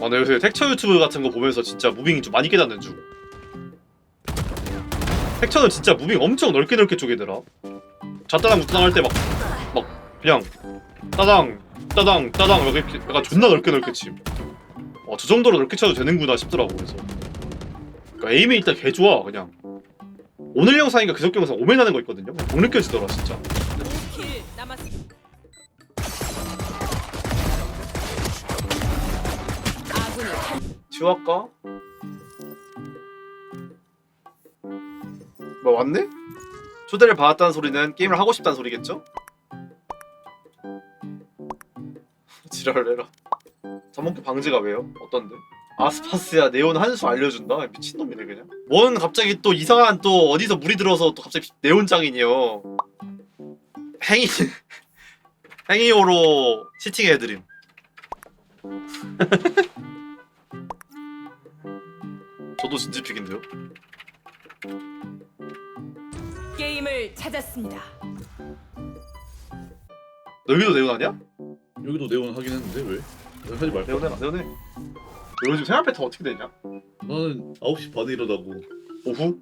아, 나 요새 텍처 유튜브 같은 거 보면서 진짜 무빙이 좀 많이 깨닫는 중. 텍처는 진짜 무빙 엄청 넓게 넓게 쪼개더라. 좌따당 우따당 할 때 막 막 그냥 따당 따당 따당 이렇게 약간 존나 넓게 넓게 침. 어, 저 정도로 넓게 쳐도 되는구나 싶더라고 그래서. 그러니까 에임이 일단 개 좋아 그냥. 오늘 영상인가 그저께 영상 오멘 하는 거 있거든요. 못 느껴지더라 진짜. 한 지워할까? 뭐 왔네? 초대를 받았다는 소리는 게임을 하고 싶다는 소리겠죠? 지랄을 해라 잠먹기 방지가 왜요? 어떤데? 아스파스야 네온 한수 알려준다? 미친놈이네 그냥 뭔 갑자기 또 이상한 또 어디서 물이 들어서 또 갑자기 네온 장인이요 행이 행이오로 치팅해드림 저도 진지픽인데요? 게임을 찾았습니다. 여기도 네온 아니야? 여기도 네온 하긴 했는데 왜? 왜 하지 말까? 네온해 네온 해 너 요즘 생활 패턴 어떻게 되냐? 나는 9시 반에 일어나고 오후?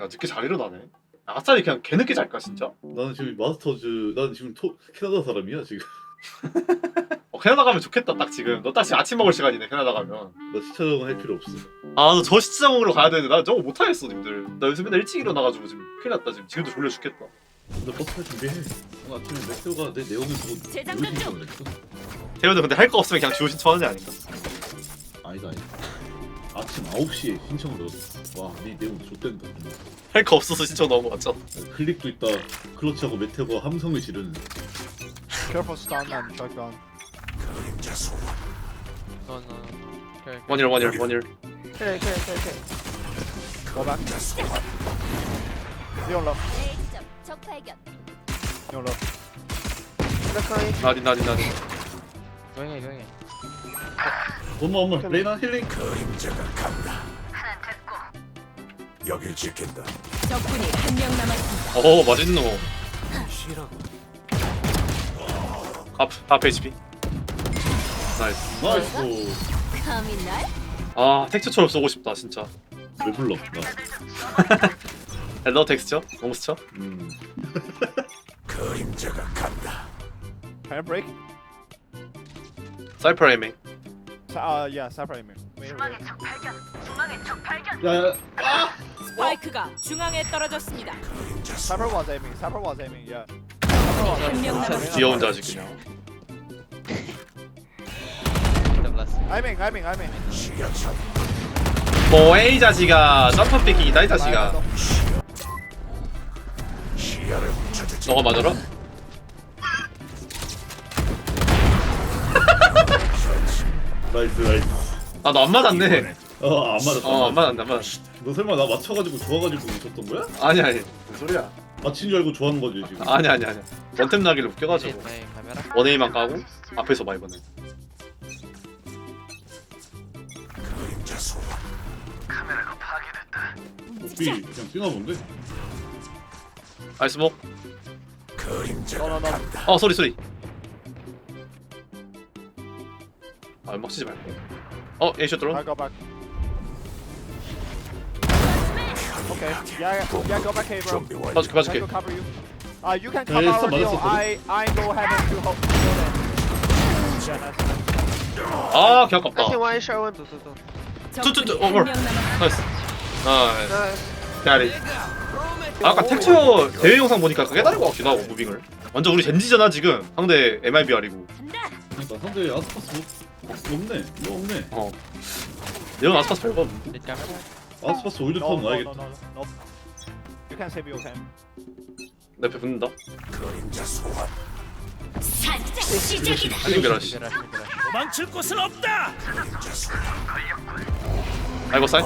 야 늦게 잘 일어나네 아싸리 그냥 개 늦게 잘까 진짜? 나는 지금 마스터즈 나는 지금 토, 캐나다 사람이야 지금 어 캐나다 가면 좋겠다 딱 지금. 너 딱 지금 아침 먹을 시간이네 캐나다 가면. 나 시차적은 할 필요 없어. 아너 저 시장 먹으러 가야 되는데. 나 저거 못하겠어 님들. 나 요새 맨날 일찍 일어나가지고 지금 큰일 났다 지금. 지금도 졸려 죽겠다. 나 버스 탈 준비해. 오늘 아침에 메테오가 내 네온을 보고 재장전 요리 중! 태현은 근데 할 거 없으면 그냥 지호 신청하는 애 아닌가? 아니다 아니다. 아침 9시에 신청을 넣었어 와네 네온 좆된다. 할 거 없어서 신청 넣은 거 맞잖아 클릭도 있다. 클러치하고 메테오가 함성을 지르는 Careful stun and shotgun. No. Okay. 원일 원일 원일 okay. Go back. Leon left. A 지점 적 발견. Leon left. 나딘 나딘 나딘 going in. 엄마 엄마 레이나 힐링 여길 지킨다. 적군이 한 명 남았습니다. 어 맛있노 앞, 앞 HP 나이스 나이스 감히 날? 아 텍스처처럼 쏘고 싶다 진짜 왜 불러 나 헬로 텍스처? 몬스처? 음. 그림자가 간다. Handbrake. 사이퍼 에이밍 Sa- Uh, yeah. Wait, wait. 야야 스파이크가 중앙에 떨어졌습니다. Was aiming. Cypher was aiming. Yeah. 한명 남았습니다. 귀여운 자식 그 냥 The blast. Aiming, aiming, aiming. 시야차 뭐해 이 자식아 점프 뺏기기다 이 자식아. 너가 맞아라? 나이스 나이스 아너안 맞았네 어 안 맞았다 어 안 맞았네 안 맞았어 너 설마 나 맞춰가지고 좋아가지고 미쳤던 거야? 아니 아니 무슨 소리야 맞힌 줄 알고 좋아하는 거지 지금 아니 아니 아니 원템 나기를 웃겨가지고 camera. 원에이만 까고 앞에서 봐 이번에 비 그냥 뛰나 본데? 아이스목 그림자가 No, no, no. 간다. 어 소리 소리 아 연막 치지 말고 어 에이쇼 드론 I go back. Okay. Yeah, yeah, yeah. Go back, hey, bro. 준비 완료. 봐줄게 I 봐줄게 go cover you. Uh, you can Yeah, cover deal. else I, I go heaven to. Yeah, nice, nice. 아 개아깝다 one shot, one. 투투투, 어, 남았습니다. 나이스 나이스 대아리 아까 텍처 대회 영상 보니까 그게 다른 것 같기도 하고 무빙을 완전 우리 젠지잖아 지금 상대 MIBR이고. 그러니까 상대 아스파스 뭐 없네 뭐 없네 어 이런 아스파스 별거 없는데. 아스파스 올드 턴. You can save your time. 내 앞에 붙는다 rush, mid rush. 그림자 소환. 아이고 사이.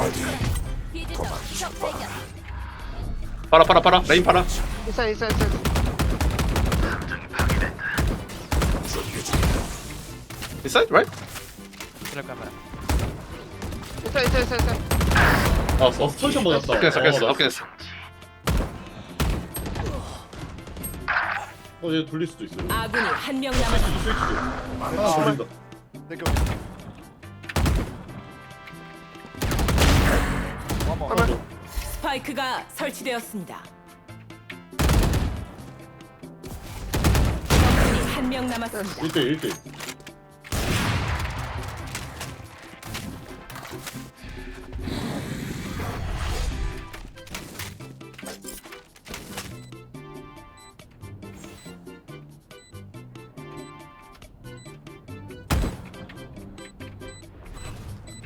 빨아 빨아 빨아 레인 빨아 Inside, inside, inside. 인사이드 라이트? Kill camera. 있어 있어 있어 있어 아어 써. 스턴션 확인했어 확인했어 어, 확인했어 어 얘 돌릴 수도 있어 아군이 한 명 남았습니다. 스위치도 하나 돌린다 They're going. 스파이크가 설치되었습니다. 한 명 남았습니다. 1대1 1대1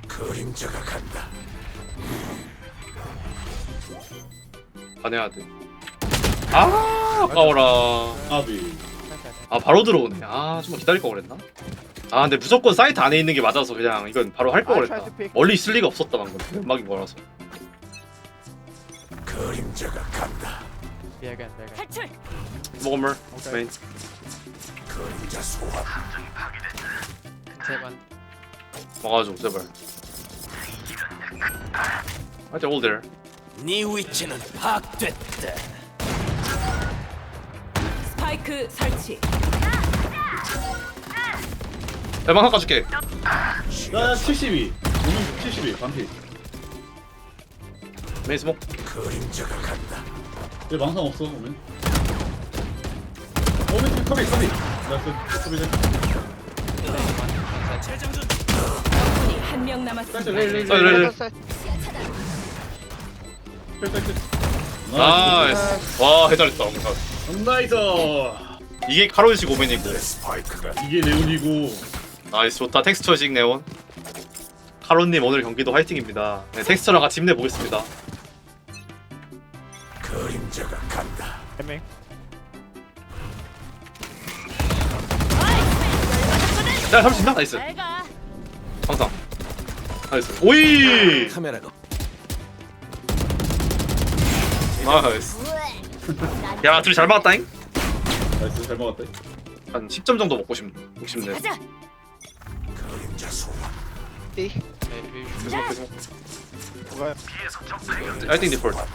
그림자가 간다. 반해야 돼. 아 아까워라. 아비 아 바로 들어오네. 아 좀만 기다릴 걸 그랬나? 아 근데 무조건 사이트 안에 있는 게 맞아서 그냥 이건 바로 할걸 그랬다. 멀리 있을 리가 없었다 방금. 연막인 거라서. 그림자가 간다. Again. 탈출. 모건물 메인. 그림자 소환. Seven. 막아줘 제발. 하여튼 all there. 네 위치는 파악됐다. 스파이크 설치. 대방 하나 까줄게. 나 72. 오늘 72 반피. 메인 스모. 그림자가 간다. 얘 망상 없어 오면. 오면 커비 커비. 나이스 커비 돼. 적군이 한 명 남았습니다. 사이트 레일 레일 사이트 레일. 나이스. 와 해달했다. 엄청. 나이스. 이게 카로이식 오맨이고. 이게 네온이고. 나이스 좋다 텍스처식 네온. 카로님 오늘 경기도 화이팅입니다. 네, 텍스처랑 같이 힘내보겠습니다. 그림자가 간다. Me. 야 잡을 수 있나? 나이스. 잘가 항상. 나이스. 오이. 카메라가 나이스. 야 둘이 잘 맞았다잉. 나이스 잘 먹었다. 한 10점 정도 먹고 싶, 먹고 싶네. 가자. B. 계속. Okay. I think default. Stairs.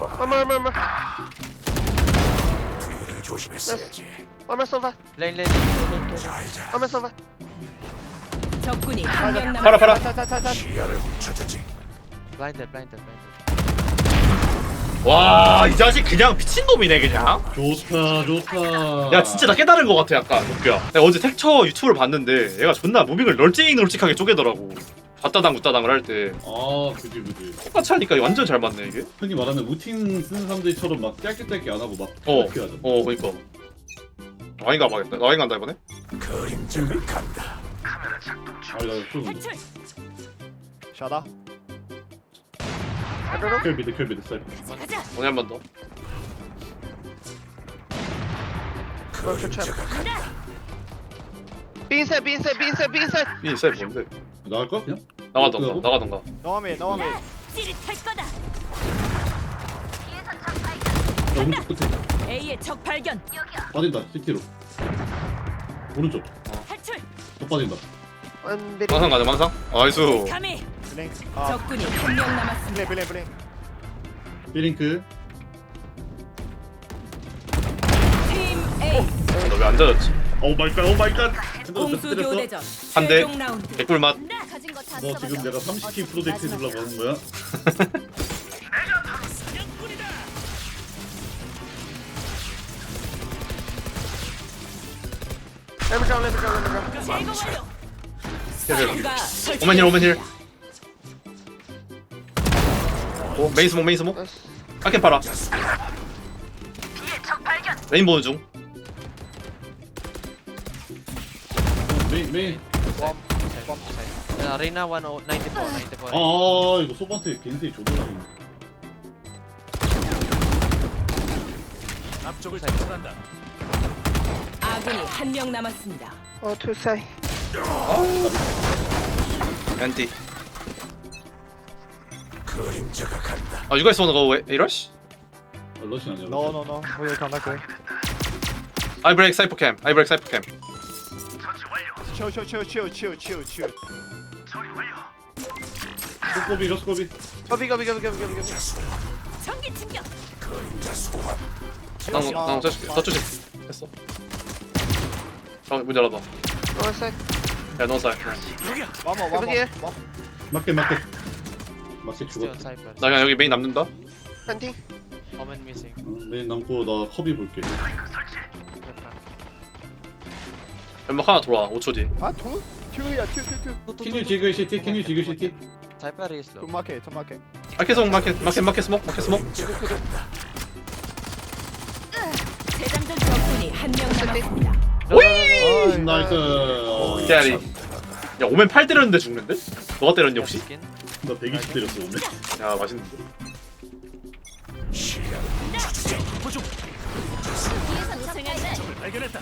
One more, one more, one more. 뒤를 조심했어야지. Lane, lane. 잘자. One more sofa. 적군이 한 명. 팔아. Side, side, side. 시야를 훔쳐주지. Blinded, blinded, blinded. 와이 자식 그냥 미친 놈이네 그냥. 좋다 좋다. 야 진짜 나 깨달은 것 같아 약간 도쿄야. 내가 어제 텍처 유튜브를 봤는데 얘가 존나 무빙을 널찍널찍하게 쪼개더라고. Vat다당 웃다당을 할 때 아 그지 그지. 똑같이 하니까 완전 잘 맞네 이게. 흔히 말하는 루틴 쓰는 사람들처럼 막 짧게 짧게 안 하고 막 어. 이렇게 하잖아. 어 그니까. 와인 가봐야겠다. 와인 간다 이번에. 그림자가 간다. 아나좀 탈출. Shut up. 켈비드 켈비드 사이드. 가자 오늘 한 번 더. 그림자가 간다. Inside, B inside. 이 있어요 뭔데? 나갈 거야 그냥? 나가던가 나가던가. 찌릿할 거다 야 오른쪽 끝에 A의 적 발견. 빠진다 CT로. 오른쪽 탈출. 더 빠진다. 망상 가자 망상. 나이스. Ah. 적군이 한 명 남았습니다. Blink, blink. 비링크. 팀 A 너왜 안 젖었지? 오 마이 갓, 오 마이 갓. 공수 교대전 한 대. 최종 라운드. 개꿀맛. 너 지금 내가 30킬 프로젝트 해주려고 하는 거야? 오멘 힐. 오멘 힐. 오 메인 스모 메인 스모. 아캔 팔아. 메인 보는 중. 메인 메인. Side. Uh, Arena 10, 94, 94. 아 이거 소반테 겐세 조절하는. 앞쪽을. 탈출한다. 아군이 한 명 남았습니다. Oh, two side. 안티. 그림자가 간다. 아 go A rush? 아, 러시 아니야. No, no, no. We will come back there. I break cypher cam. I break cypher cam. Chill, chill, chill, chill, chill, chill, chill. 꼬비 저스 꼬비 거비 거비 거비 거비 거비 거비 전기 충격. 나나 짜줄게 나 조심 했어 아문 열어봐 노스 야너 살. One more, one Over here. more. 맞게 맞게 맞게 죽었다 Cypress. 나 그냥 여기 메인 남는다 팬팅 Omen missing. 어, 메인 남고 나 컵이 볼게 연막 하나 돌아와 5초 뒤 two, two. 캔유 지그 시티 캔유 지그 시티 Cypher is To low. market, to market. 마켓 스모 마켓 마켓 마켓 스모 마켓 스모 재장전 적군이 한 명 남았습니다. Oh, 나이스 nice. 깨알이 야 오멘 팔 때렸는데 죽는데? 너가 때렸니 혹시? 나 120 때렸어 오늘 야 맛있는데 뒤에서 적발견. 발견했다.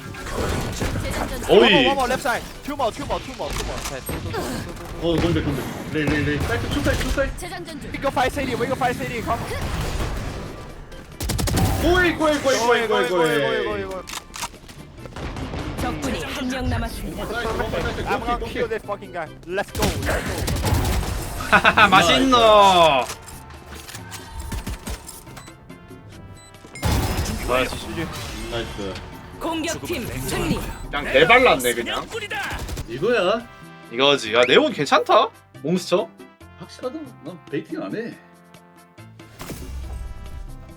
재장전 One more, 어이 one more, left side. Two more, two more, two more, two more. Side. Two, two, two, two, two, two. 어 레이 레이 레이 사이트 투 사이트 재장전 중. 고이 고이 Go, 고이 go, 고이 go, go, go, 고이 go. 적군이 한 명 남았습니다. I'm gonna kill this fucking guy. Let's go, let's go. 하하하 맛있노 나이스 나이스 공격팀 승리. 그냥 개발랐네 그냥. 이거야. 이거지. 야 네온 괜찮다? 몬스터 확실하다. 난 베이팅 안해.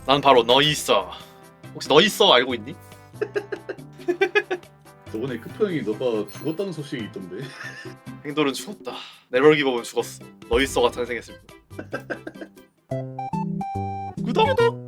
난 바로 너 있어. 혹시 너 있어? 알고 있니? 저번에 크프 형이 너가 죽었다는 소식이 있던데. 행돌은 죽었다. 네롤 기법은 죽었어. 너 있어가 탄생했을 뿐. 구독 구독